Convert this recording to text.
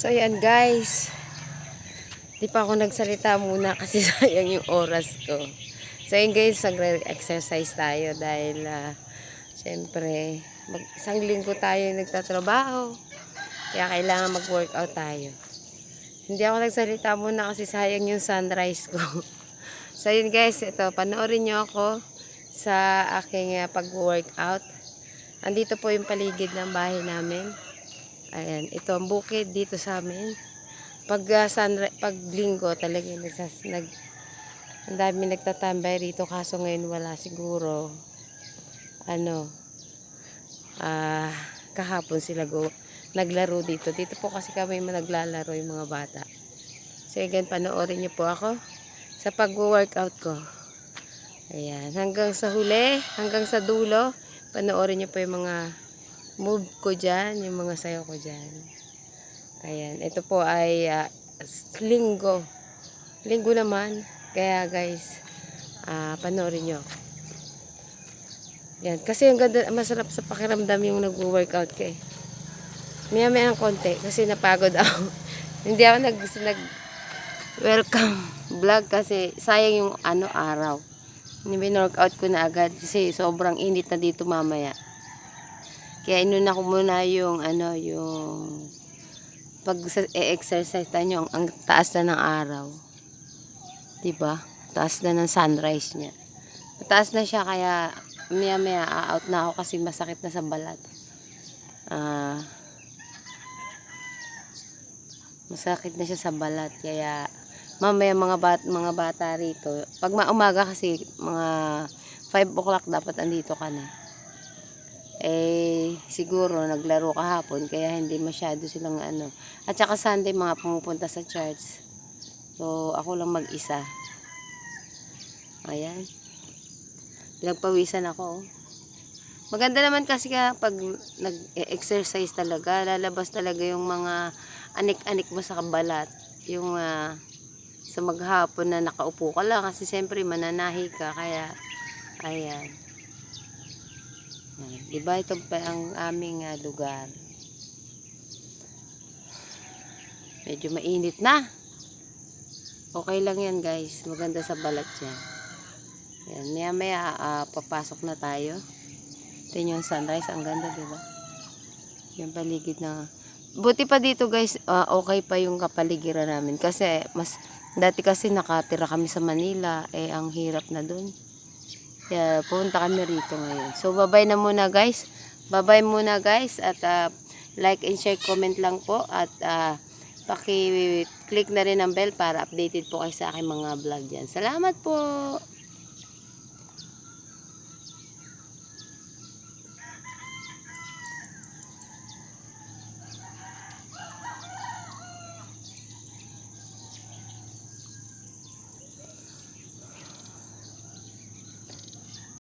So, yan guys. Di pa ako nagsalita muna kasi sayang yung oras ko. So, yun guys, nagre-exercise tayo dahil, ah, syempre, isang linggo tayo nagtatrabaho. Kaya kailangan mag-workout tayo. Hindi ako nagsalita muna kasi sayang yung sunrise ko. so, yun guys, ito, panoorin nyo ako sa aking ah, pag-workout. Andito po yung paligid ng bahay namin. Ayan, ito ang bukid dito sa amin. Pag uh, sunri- pag linggo talaga nagsas, nag ang dami nagtatambay rito kaso ngayon wala siguro ano ah kahapon sila go naglaro dito. Dito po kasi kami naglalaro yung mga bata. So again, panoorin niyo po ako sa pag-workout ko. Ayan, hanggang sa huli, hanggang sa dulo, panoorin niyo po yung mga move ko dyan, yung mga sayo ko dyan. Ayan, ito po ay ah, linggo. Linggo naman. Kaya guys, ah panoorin nyo. Yan, kasi yung ganda, masarap sa pakiramdam yung nag-workout ka eh. Maya maya ng konti kasi napagod ako. Hindi ako nag, nag welcome vlog kasi sayang yung ano araw. Workout ko na agad kasi sobrang init na dito mamaya. Kaya inuna ko muna yung ano yung pag e-exercise tayo ang, ang taas na ng araw. 'Di ba? Taas na ng sunrise niya. Mataas na siya kaya maya maya out na ako kasi masakit na sa balat. Ah masakit na siya sa balat kaya mamaya mga bat mga bata rito pag umaga kasi mga 5 o'clock dapat andito ka na eh siguro naglaro kahapon kaya hindi masyado silang ano. At saka Sunday mga pumupunta sa church. So ako lang mag isa ayan. Nagpawisan ako. Maganda naman kasi ka pag nag-exercise talaga lalabas talaga yung mga anik-anik mo sa kabalat. Yung ah, sa maghapon na nakaupo ka lang kasi siyempre mananahi ka kaya Ayan. Diba ito pa ang aming ah, lugar. Medyo mainit na. Okay lang yan guys. Maganda sa balat yan. Ayan. Maya maya ah, papasok na tayo. Ito yung sunrise. Ang ganda diba? Yung paligid na. Buti pa dito guys. ah, okay pa yung kapaligiran namin. Kasi mas dati kasi nakatira kami sa Manila. Eh ang hirap na dun. Kaya punta kami rito ngayon. So, bye na muna guys. Bye muna guys. At ah, like and share, comment lang po. At ah, paki-click na rin ang bell para updated po kayo sa aking mga vlog dyan. Salamat po!